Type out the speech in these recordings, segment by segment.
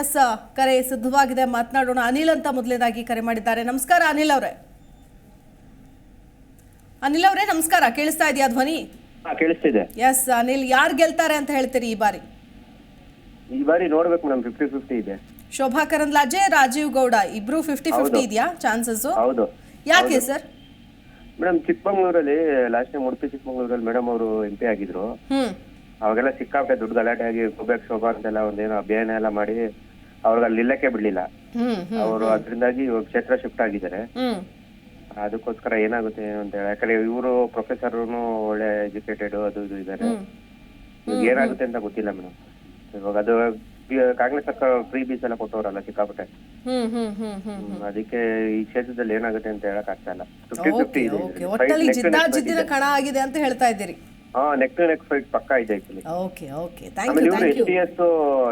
S ಕರೆ ಸಿದ್ಧವಾಗಿದೆ. ಮಾತನಾಡೋಣ. ಅನಿಲ್ ಅಂತ ಮೊದಲನೇದಾಗಿ ಕರೆ ಮಾಡಿದ್ದಾರೆ. ನಮಸ್ಕಾರ ಅನಿಲ್ ಅವರೇ. ಅನಿಲ್ ಅವರೇ ನಮಸ್ಕಾರ. ಕೇಳಿಸ್ತಾ ಇದೆಯಾ ಧ್ವನಿ? ಕೇಳಿಸ್ತಿದೆ. ಎಸ್ ಅನಿಲ್ ಯಾರು ಗೆಲ್ತಾರೆ ಅಂತ ಹೇಳ್ತೀರಿ ಈ ಬಾರಿ? ಈ ಬಾರಿ ನೋಡ್ಬೇಕು ಮೇಡಮ್. ಫಿಫ್ಟಿ ಫಿಫ್ಟಿ ಇದೆ. ಶೋಭಾ ಕರಂದ್ಲಾಜೆ ರಾಜೀವ್ ಗೌಡ ಇಬ್ರು ಫಿಫ್ಟಿ ಫಿಫ್ಟಿ. ಇದೆಯಾ ಚಾನ್ಸಸ್ ಹೌದು. ಯಾಕೆ ಸರ್? ಮೇಡಮ್ ಚಿಕ್ಕಮಂಗ್ಳೂರಲ್ಲಿ ಲಾಸ್ಟ್ ಟೈಮ್ ಉಡುಪಿ ಚಿಕ್ಕಮಂಗ್ಳೂರಲ್ಲಿ ಮೇಡಮ್ ಅವರು ಎಂ ಪಿ ಆಗಿದ್ರು ಅವಾಗೆಲ್ಲ ಸಿಕ್ಕಾಪಟ್ಟೆ ದುಡ್ಡು ಗಲಾಟೆ ಆಗಿ ಕುಬೇಕ್ ಶೋಭಾ ಅಂತೆಲ್ಲ ಒಂದೇನೋ ಅಭಿಯಾನ ಎಲ್ಲ ಮಾಡಿ ಅವ್ರಿಗೆ ಅಲ್ಲಿ ಇಲ್ಲಕ್ಕೆ ಬಿಡ್ಲಿಲ್ಲ. ಅವರು ಅದರಿಂದಾಗಿ ಇವಾಗ ಕ್ಷೇತ್ರ ಶಿಫ್ಟ್ ಆಗಿದ್ದಾರೆ. ಅದಕ್ಕೋಸ್ಕರ ಏನಾಗುತ್ತೆ ಅಂತ ಹೇಳಿ ಯಾಕಂದ್ರೆ ಇವರು ಪ್ರೊಫೆಸರ್ ಒಳ್ಳೆ ಎಜುಕೇಟೆಡ್ ಅದು ಇದು ಇದ್ದಾರೆ ಏನಾಗುತ್ತೆ ಅಂತ ಗೊತ್ತಿಲ್ಲ ಮೇಡಮ್. ಇವಾಗ ಅದು ಕಾಂಗ್ರೆಸ್ ಸರ್ಕಾರ ಫ್ರೀ ಬೀಸ್ ಎಲ್ಲ ಕೊಟ್ಟವರಲ್ಲ ಸಿಕ್ಕಾಪಟ್ಟೆ. ಅದಕ್ಕೆ ಈ ಕ್ಷೇತ್ರದಲ್ಲಿ ಏನಾಗುತ್ತೆ ಅಂತ ಹೇಳಕ್ ಆಗ್ತಾ ಇಲ್ಲ. ಫಿಫ್ಟಿ ಫಿಫ್ಟಿ ಇದೆ ಕಣ ಆಗಿದೆ ಅಂತ ಹೇಳ್ತಾ ಇದ್ದೀರಿ. ಹಾ ನೆಕ್ ಟು ನೆಕ್ ಫೈಟ್ ಪಕ್ಕಾ ಇದೆ actually okay okay. Thank you thank you S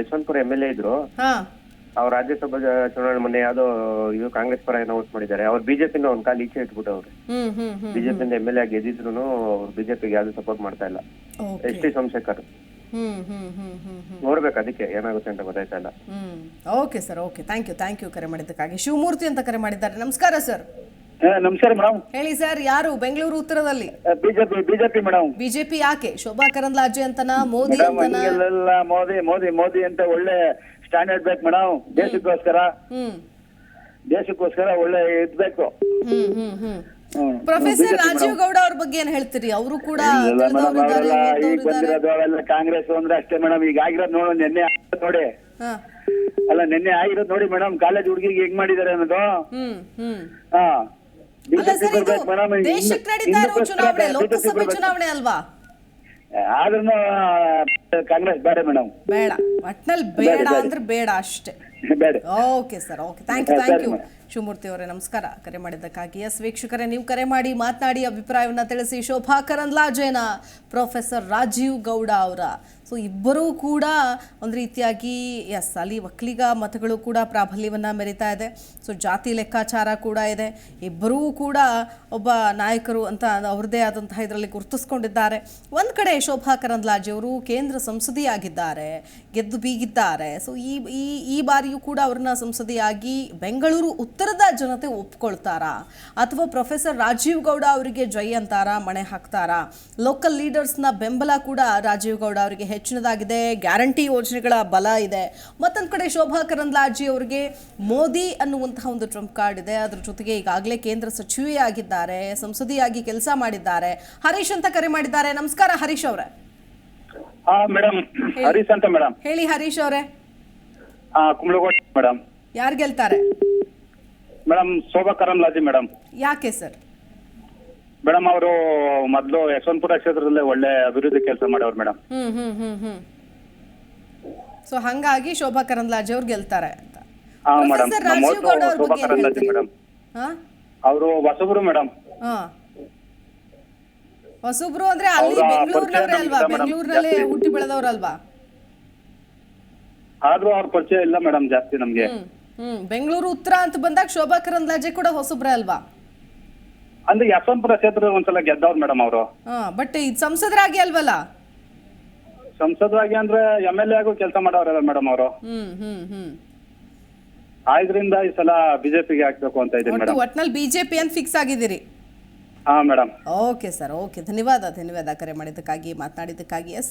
Yeshwantpur M L A ಇದ್ರು. ಹಾ. ಅವ್ರು ರಾಜ್ಯಸಭಾ ಚುನಾವಣೆ ಮೊನ್ನೆ ಯಾವ್ದೋ ಇದು ಕಾಂಗ್ರೆಸ್ ಪರ ಅನೌನ್ಸ್ ಮಾಡಿದ್ದಾರೆ. ಅವ್ರು ಬಿಜೆಪಿನ ಒಂದ್ ಕಾಲ ಈಚೆ ಇಟ್ಬಿಟ್ಟು ಅವ್ರು ಹ್ಮ್ ಹ್ಮ್ ಹ್ಮ್ ಬಿಜೆಪಿಯಿಂದ ಎಂ ಎಲ್ ಎ ಗೆದ್ದಿದ್ರು ಅವ್ರು ಬಿಜೆಪಿಗೆ ಯಾವ್ದು ಸಪೋರ್ಟ್ ಮಾಡ್ತಾ ಇಲ್ಲ. S T Somashekhar. ಹ್ಮ್ ಹ್ಮ್ ಹ್ಮ್ ಹ್ಮ್ ಹ್ಮ್. ನೋಡ್ಬೇಕು ಅದಕ್ಕೆ ಏನಾಗುತ್ತೆ ಅಂತ ಗೊತ್ತಾಯ್ತಾ ಇಲ್ಲ. ಹ್ಮ್. Okay sir okay thank you thank you ಕರೆ ಮಾಡಿದ್ದಕ್ಕಾಗಿ. ಶಿವಮೂರ್ತಿ ಅಂತ ಕರೆ ಮಾಡಿದ್ದಾರೆ. ನಮಸ್ಕಾರ ಸರ್ ನಮಸ್ಕಾರ ಮೇಡಮ್ ಹೇಳಿ ಸರ್ ಯಾರು? ಬೆಂಗಳೂರು ಉತ್ತರದಲ್ಲಿ? ಬಿಜೆಪಿ ಬಿಜೆಪಿ ಮೇಡಮ್ ಬಿಜೆಪಿ ಯಾಕೆ? ಶೋಭಾ ಕರಂದ್ಲಾಜೆ ಅಂತನಾ? ಮೋದಿ ಅಂತನ? ಮೋದಿ ಮೋದಿ ಮೋದಿ ಅಂತ ಒಳ್ಳೆ ಸ್ಟ್ಯಾಂಡರ್ಡ್ ಬೇಕು ಮೇಡಮ್ ದೇಶಕ್ಕೋಸ್ಕರ. ಹ್ಮ್. ದೇಶಕ್ಕೋಸ್ಕರ ಒಳ್ಳೆ ಇದ್ಬೇಕು ಹ್ಮ್ ಹ್ಮ್ ಹ್ಮ್. ಹ್ಮ್. ಪ್ರೊಫೆಸರ್ ರಾಜೀವ್ ಗೌಡ ಅವ್ರ ಬಗ್ಗೆ ಏನ್ ಹೇಳ್ತೀರಿ? ಅವರು ಕೂಡ ಇಲ್ಲ ಮೇಡಮ್ ಅವರೆಲ್ಲ ಈಗ. ಬಂದಿರೋದು ಅವೆಲ್ಲ ಕಾಂಗ್ರೆಸ್ ಅಂದ್ರೆ ಅಷ್ಟೇ ಮೇಡಮ್ ಈಗ ಆಗಿರೋದ್ ನೋಡು ನಿನ್ನೆ ಆಗಿರೋದ್ ನೋಡಿ. ಹಾ. ಅಲ್ಲ ನಿನ್ನೆ ಆಗಿರೋದ್ ನೋಡಿ ಮೇಡಮ್ ಕಾಲೇಜ್ ಹುಡುಗಿಗೆ ಹೆಂಗ್ ಮಾಡಿದಾರೆ ಅನ್ನೋದು. ಹ್ಮ್ ಹ್ಮ್. ಹಾ. ಅಲ್ಲ ಸರ್ ಇದು ಮೇಡಮ್ ದೇಶಕ್ಕೆ ನಡೀತಾ ಇರೋ ಚುನಾವಣೆ ಲೋಕಸಭೆ ಚುನಾವಣೆ ಅಲ್ವಾ? ಆದ್ರೂ ಕಾಂಗ್ರೆಸ್ ಬೇಡ ಮೇಡಮ್ ಬೇಡ ಒಟ್ನಲ್ಲಿ ಬೇಡ ಅಂದ್ರೆ ಬೇಡ ಅಷ್ಟೇ ಬೇಡ okay sir okay thank you thank you. Shivamurthy ಅವರೇ ನಮಸ್ಕಾರ. ಕರೆ ಮಾಡಿದ್ದಕ್ಕಾಗಿ ಎಸ್ ವೀಕ್ಷಕರೇ ನೀವು ಕರೆ ಮಾಡಿ ಮಾತನಾಡಿ ಅಭಿಪ್ರಾಯವನ್ನು ತಿಳಿಸಿ. ಶೋಭಾ ಕರಂದ್ಲಾಜೇನ ಪ್ರೊಫೆಸರ್ ರಾಜೀವ್ ಗೌಡ ಅವರ. ಸೊ ಇಬ್ಬರೂ ಕೂಡ ಒಂದು ರೀತಿಯಾಗಿ ಎಸ್ ಅಲ್ಲಿ ಒಕ್ಕಲಿಗ ಮತಗಳು ಕೂಡ ಪ್ರಾಬಲ್ಯವನ್ನು ಮೆರಿತಾ ಇದೆ. ಸೊ ಜಾತಿ ಲೆಕ್ಕಾಚಾರ ಕೂಡ ಇದೆ. ಇಬ್ಬರೂ ಕೂಡ ಒಬ್ಬ ನಾಯಕರು ಅಂತ ಅವ್ರದ್ದೇ ಆದಂತಹ ಇದರಲ್ಲಿ ಗುರುತಿಸ್ಕೊಂಡಿದ್ದಾರೆ. ಒಂದು ಕಡೆ ಶೋಭಾ ಕರಂದ್ಲಾಜೆ ಅವರು ಕೇಂದ್ರ ಸಂಸದಿಯಾಗಿದ್ದಾರೆ ಗೆದ್ದು ಬೀಗಿದ್ದಾರೆ. ಸೊ ಈ ಈ ಈ ಬಾರಿಯೂ ಕೂಡ ಅವ್ರನ್ನ ಸಂಸದೆಯಾಗಿ ಬೆಂಗಳೂರು ಉತ್ತರದ ಜನತೆ ಒಪ್ಕೊಳ್ತಾರಾ? ಅಥವಾ ಪ್ರೊಫೆಸರ್ ರಾಜೀವ್ ಗೌಡ ಅವರಿಗೆ ಜೈ ಅಂತಾರ? ಮಣೆ ಹಾಕ್ತಾರಾ? ಲೋಕಲ್ ಲೀಡರ್ಸ್ನ ಬೆಂಬಲ ಕೂಡ ರಾಜೀವ್ ಗೌಡ ಅವರಿಗೆ ಹೆಚ್ಚಿನದಾಗಿದೆ. ಗ್ಯಾರಂಟಿ ಯೋಜನೆಗಳ ಬಲ ಇದೆ. ಮತ್ತೊಂದು ಕಡೆ ಶೋಭಾ ಕರಂದ್ಲಾಜಿ ಅವರಿಗೆ ಮೋದಿ ಅನ್ನುವಂತಹ ಒಂದು ಟ್ರಂಪ್ ಕಾರ್ಡ್ ಇದೆ. ಅದ್ರ ಜೊತೆಗೆ ಈಗಾಗಲೇ ಕೇಂದ್ರ ಸಚಿವೆಯಾಗಿದ್ದಾರೆ ಸಂಸದಿಯಾಗಿ ಕೆಲಸ ಮಾಡಿದ್ದಾರೆ. ಹರೀಶ್ ಅಂತ ಕರೆ ಮಾಡಿದ್ದಾರೆ. ನಮಸ್ಕಾರ ಹರೀಶ್ ಅವರೇ. ಮೇಡಮ್ ಹರೀಶ್ ಅಂತ ಮೇಡಮ್ ಹೇಳಿ ಹರೀಶ್ ಅವರೇ. ಹಾ ಕುಂಬಳಗೋಡ್ ಮೇಡಮ್. ಯಾರು ಗೆಲ್ತಾರೆ? Madam Shobha Karandlaje madam. ಯಾಕೆ ಸರ್? ಮೇಡಮ್ ಅವರು ಮೊದಲು ಯಶವಂತಪುರ ಕ್ಷೇತ್ರದಲ್ಲೇ ಒಳ್ಳೆ ಅಭಿವೃದ್ಧಿ ಕೆಲಸ ಮಾಡವ್ರು ಮೇಡಮ್. ಹ್ಮ್ ಹ್ಮ್ ಹ್ಮ್ ಹ್ಮ್. ಸೊ ಹಂಗಾಗಿ ಶೋಭಾ ಕರಂದ್ಲಾಜೆ ಅವ್ರು ಗೆಲ್ತಾರೆ ಅಂತ. ಹಾ ಮೇಡಮ್ ಪ್ರೊಫೆಸರ್ ನಮ್ಮ ರಾಜೀವ್ ಗೌಡ ಅವ್ರ ಶೋಭಾ ಬಗ್ಗೆ ಏನ್ ಕರಂದ್ಲಾಜೆ ಹೇಳ್ತೀರಿ? ಮೇಡಮ್. ಹಾ? ಅವರು ಹೊಸಬ್ರು ಮೇಡಮ್. ಹಾ. ಹೊಸಬ್ರು ಅಂದ್ರೆ ಅಲ್ಲಿ ಅವ್ರ ಬೆಂಗಳೂರಿನವ್ರೆ ಪರಿಚಯ ಅಲ್ವಾ? ನಮ್ಗಿಲ್ಲ ಬೆಂಗಳೂರಿನಲ್ಲೇ. ಹುಟ್ಟಿ ಬೆಳೆದವ್ರಲ್ವಾ? ಆದ್ರೂ ಅವ್ರ ಪರಿಚಯ ಇಲ್ಲ ಮೇಡಮ್ ಜಾಸ್ತಿ ನಮ್ಗೆ. ಹ್ಮ್ ಹ್ಮ್. ಬೆಂಗಳೂರು ಉತ್ತರ ಅಂತ ಬಂದಾಗ ಶೋಭಾ ಕರಂದ್ಲಾಜೆ ಕೂಡ ಹೊಸಬ್ರೆ ಅಲ್ವಾ? ಅಂದ್ರೆ ಯಶವಂತಪುರ ಕ್ಷೇತ್ರ ಒಂದ್ಸಲ ಗೆದ್ದವ್ರು ಮೇಡಮ್ ಅವರು. ಹಾ ಬಟ್ ಇದು ಸಂಸದರಾಗಿ ಅಲ್ವಲ್ಲ? ಸಂಸದರಾಗಿ ಅಂದ್ರೆ ಎಂ ಎಲ್ ಎ ಆಗು ಕೆಲಸ ಮಾಡೋರಲ್ಲ ಮೇಡಮ್ ಅವರು. ಹ್ಮ್ ಹ್ಮ್ ಹ್ಮ್. ಆದ್ರಿಂದ ಈ ಸಲ ಬಿಜೆಪಿಗೆ ಹಾಕ್ಬೇಕು ಅಂತ ಇದ್ದೀನಿ ಒಟ್ಟು ಮೇಡಮ್. ಒಟ್ನಲ್ಲಿ ಬಿಜೆಪಿ ಅಂತ ಫಿಕ್ಸ್ ಆಗಿದ್ದೀರಿ? ಹಾ ಮೇಡಮ್. ಓಕೆ ಸರ್ ಓಕೆ ಧನ್ಯವಾದ ಧನ್ಯವಾದ ಕರೆ ಮಾಡಿದ್ದಕ್ಕಾಗಿ ಮಾತನಾಡಿದ್ದಕ್ಕಾಗಿ. ಎಸ್